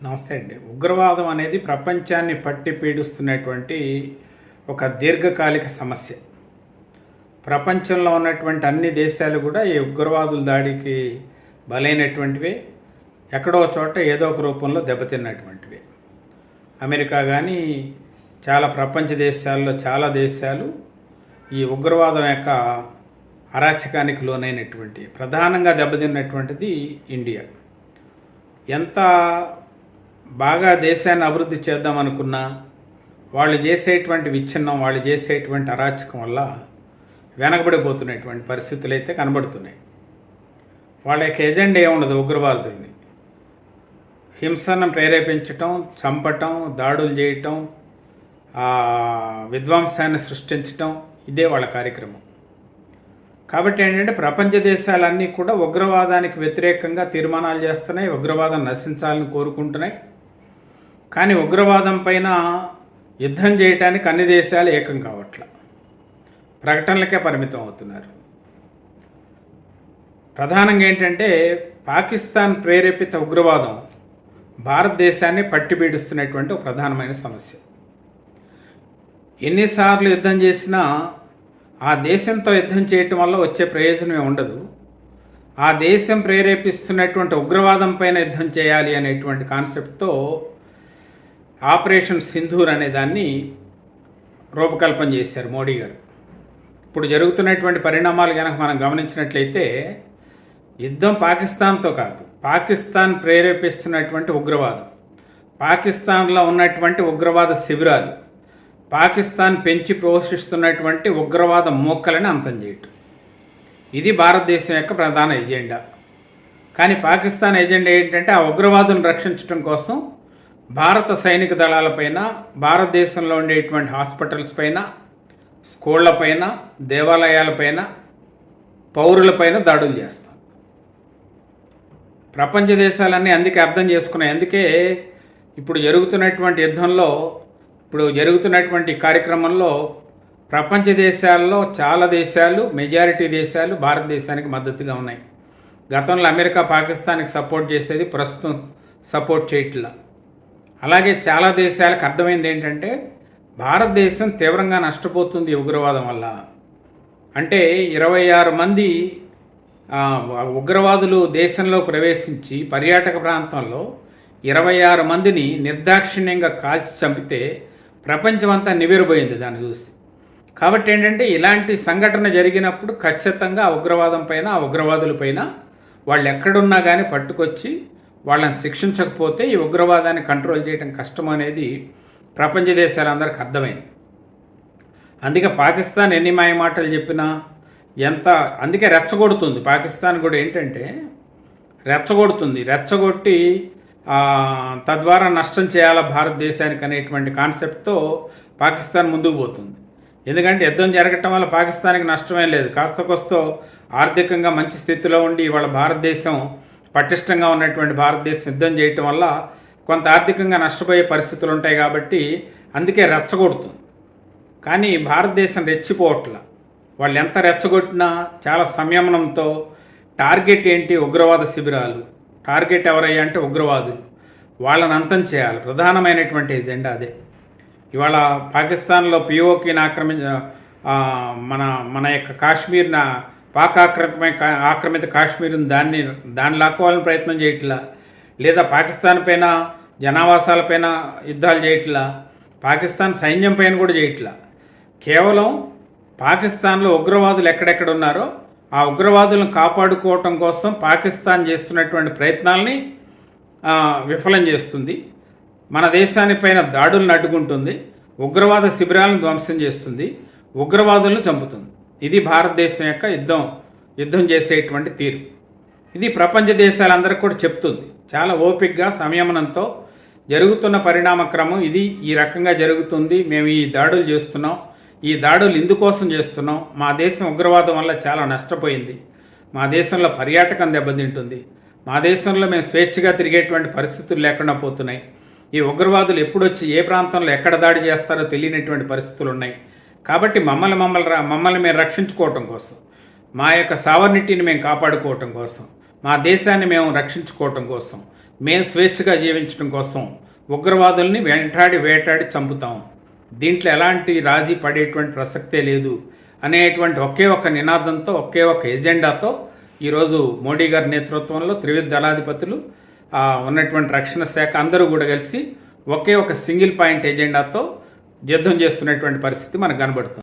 నమస్తే అండి. ఉగ్రవాదం అనేది ప్రపంచాన్ని పట్టి పీడిస్తున్నటువంటి ఒక దీర్ఘకాలిక సమస్య. ప్రపంచంలో ఉన్నటువంటి అన్ని దేశాలు కూడా ఈ ఉగ్రవాదుల దాడికి బలైనటువంటివే ఎక్కడో చోట ఏదో ఒక రూపంలో దెబ్బతిన్నటువంటివి. అమెరికా కానీ చాలా ప్రపంచ దేశాల్లో చాలా దేశాలు ఈ ఉగ్రవాదం యొక్క అరాచకానికి లోనైనటువంటి ప్రధానంగా దెబ్బతిన్నటువంటిది ఇండియా. ఎంత బాగా దేశాన్ని అభివృద్ధి చేద్దాం అనుకున్నా వాళ్ళు చేసేటువంటి విచ్ఛిన్నం వాళ్ళు చేసేటువంటి అరాచకం వల్ల వెనకబడిపోతున్నటువంటి పరిస్థితులు అయితే కనబడుతున్నాయి. వాళ్ళ యొక్క ఎజెండా ఏముండదు ఉగ్రవాదుల్ని. హింసను ప్రేరేపించటం చంపటం దాడులు చేయటం విధ్వంసాన్ని సృష్టించటం ఇదే వాళ్ళ కార్యక్రమం. కాబట్టి ఏంటంటే ప్రపంచ దేశాలన్నీ కూడా ఉగ్రవాదానికి వ్యతిరేకంగా తీర్మానాలు చేస్తున్నాయి ఉగ్రవాదం నశించాలని కోరుకుంటున్నాయి. కానీ ఉగ్రవాదం పైన యుద్ధం చేయటానికి అన్ని దేశాలు ఏకం కావట్ల. ప్రకటనలకే పరిమితం అవుతున్నారు. ప్రధానంగా ఏంటంటే పాకిస్తాన్ ప్రేరేపిత ఉగ్రవాదం భారతదేశాన్ని పట్టిపీడిస్తున్నటువంటి ఒక ప్రధానమైన సమస్య. ఎన్నిసార్లు యుద్ధం చేసినా ఆ దేశంతో యుద్ధం చేయటం వల్ల వచ్చే ప్రయోజనమే ఉండదు. ఆ దేశం ప్రేరేపిస్తున్నటువంటి ఉగ్రవాదం పైన యుద్ధం చేయాలి అనేటువంటి కాన్సెప్ట్తో ఆపరేషన్ సింధూర్ అనే దాన్ని రూపకల్పన చేశారు మోడీ గారు. ఇప్పుడు జరుగుతున్నటువంటి పరిణామాలు కనుక మనం గమనించినట్లయితే యుద్ధం పాకిస్తాన్తో కాదు పాకిస్తాన్ ప్రేరేపిస్తున్నటువంటి ఉగ్రవాదం పాకిస్తాన్లో ఉన్నటువంటి ఉగ్రవాద శిబిరాలు పాకిస్తాన్ పెంచి పోషిస్తున్నటువంటి ఉగ్రవాద మూకలని అంతం చేయటం. ఇది భారతదేశం యొక్క ప్రధాన ఎజెండా. కానీ పాకిస్తాన్ ఎజెండా ఏంటంటే ఆ ఉగ్రవాదులను రక్షించడం కోసం భారత సైనిక దళాలపైన భారతదేశంలో ఉండేటువంటి హాస్పిటల్స్ పైన స్కూళ్ళపైన దేవాలయాలపైన పౌరులపైన దాడులు చేస్తాం. ప్రపంచ దేశాలన్నీ అందుకే అర్థం చేసుకున్నాయి. అందుకే ఇప్పుడు జరుగుతున్నటువంటి యుద్ధంలో ఇప్పుడు జరుగుతున్నటువంటి కార్యక్రమంలో ప్రపంచ దేశాల్లో చాలా దేశాలు మెజారిటీ దేశాలు భారతదేశానికి మద్దతుగా ఉన్నాయి. గతంలో అమెరికా పాకిస్తాన్కి సపోర్ట్ చేసేది ప్రస్తుతం సపోర్ట్ చేయట్లా. అలాగే చాలా దేశాలకు అర్థమైంది ఏంటంటే భారతదేశం తీవ్రంగా నష్టపోతుంది ఉగ్రవాదం వల్ల. అంటే ఇరవై ఆరు మంది ఉగ్రవాదులు దేశంలో ప్రవేశించి పర్యాటక ప్రాంతంలో ఇరవై ఆరు మందిని నిర్దాక్షిణ్యంగా కాల్చి చంపితే ప్రపంచమంతా నివిరిపోయింది దాన్ని చూసి. కాబట్టి ఏంటంటే ఇలాంటి సంఘటన జరిగినప్పుడు ఖచ్చితంగా ఆ ఉగ్రవాదం పైన ఆ ఉగ్రవాదుల పైన వాళ్ళు ఎక్కడున్నా కానీ పట్టుకొచ్చి వాళ్ళని శిక్షించకపోతే ఈ ఉగ్రవాదాన్ని కంట్రోల్ చేయడం కష్టం అనేది ప్రపంచ దేశాలందరికీ అర్థమైంది. అందుకే పాకిస్తాన్ ఎన్ని మాయ మాటలు చెప్పినా ఎంత అందుకే రెచ్చగొడుతుంది. పాకిస్తాన్ కూడా ఏంటంటే రెచ్చగొడుతుంది. రెచ్చగొట్టి తద్వారా నష్టం చేయాల భారతదేశానికి అనేటువంటి కాన్సెప్ట్తో పాకిస్తాన్ ముందుకు పోతుంది. ఎందుకంటే యుద్ధం జరగటం వల్ల పాకిస్తాన్కి నష్టమే లేదు. కాస్త కొస్తో ఆర్థికంగా మంచి స్థితిలో ఉండి వాళ్ళ భారతదేశం పటిష్టంగా ఉన్నటువంటి భారతదేశం యుద్ధం చేయటం వల్ల కొంత ఆర్థికంగా నష్టపోయే పరిస్థితులు ఉంటాయి కాబట్టి అందుకే రెచ్చగొడుతుంది. కానీ భారతదేశం రెచ్చిపోవట్ల. వాళ్ళు ఎంత రెచ్చగొట్టినా చాలా సంయమనంతో టార్గెట్ ఏంటి? ఉగ్రవాద శిబిరాలు. టార్గెట్ ఎవరయ్యా అంటే ఉగ్రవాదులు. వాళ్ళని అంతం చేయాలి. ప్రధానమైనటువంటి ఎజెండా అదే. ఇవాళ పాకిస్తాన్లో పిఓకిని ఆక్రమించ మన మన యొక్క కాశ్మీర్న పాక్ ఆక్రమిత ఆక్రమిత కాశ్మీర్ని దాన్ని దాన్ని లాక్కోవాలని ప్రయత్నం చేయట్లా? లేదా పాకిస్తాన్ పైన జనావాసాలపైన యుద్ధాలు చేయట్లా? పాకిస్తాన్ సైన్యం పైన కూడా చేయట్లా? కేవలం పాకిస్తాన్లో ఉగ్రవాదులు ఎక్కడెక్కడ ఉన్నారో ఆ ఉగ్రవాదులను కాపాడుకోవటం కోసం పాకిస్తాన్ చేస్తున్నటువంటి ప్రయత్నాల్ని విఫలం చేస్తుంది. మన దేశానిపైన దాడులను అడ్డుకుంటుంది. ఉగ్రవాద శిబిరాలను ధ్వంసం చేస్తుంది. ఉగ్రవాదులను చంపుతుంది. ఇది భారతదేశం యొక్క యుద్ధం యుద్ధం చేసేటువంటి తీరు. ఇది ప్రపంచ దేశాలందరికీ కూడా చెప్తుంది. చాలా ఓపికగా సంయమనంతో జరుగుతున్న పరిణామక్రమం ఇది. ఈ రకంగా జరుగుతుంది. మేము ఈ దాడులు చేస్తున్నాం. ఈ దాడులు ఇందుకోసం చేస్తున్నాం. మా దేశం ఉగ్రవాదం వల్ల చాలా నష్టపోయింది. మా దేశంలో పర్యాటకం దెబ్బతింటుంది. మా దేశంలో మేము స్వేచ్ఛగా తిరిగేటువంటి పరిస్థితులు లేకుండా పోతున్నాయి. ఈ ఉగ్రవాదులు ఎప్పుడొచ్చి ఏ ప్రాంతంలో ఎక్కడ దాడి చేస్తారో తెలియనటువంటి పరిస్థితులు ఉన్నాయి కాబట్టి మమ్మల్ని మమ్మల్ని రా- మమ్మల్ని మేము రక్షించుకోవటం కోసం మా యొక్క సావర్నిటీని మేము కాపాడుకోవటం కోసం మా దేశాన్ని మేము రక్షించుకోవటం కోసం మేము స్వేచ్ఛగా జీవించడం కోసం ఉగ్రవాదుల్ని వెంటాడి వేటాడి చంపుతాం. దీంట్లో ఎలాంటి రాజీ పడేటువంటి ప్రసక్తే లేదు. అనేటువంటి ఒకే ఒక నినాదంతో ఒకే ఒక ఎజెండాతో ఈరోజు మోడీ గారి నేతృత్వంలో త్రివిధ దళాధిపతులు ఉన్నటువంటి రక్షణ శాఖ అందరూ కూడా కలిసి ఒకే ఒక సింగిల్ పాయింట్ ఎజెండాతో యుద్ధం చేస్తున్నటువంటి పరిస్థితి మనకు కనబడుతుంది.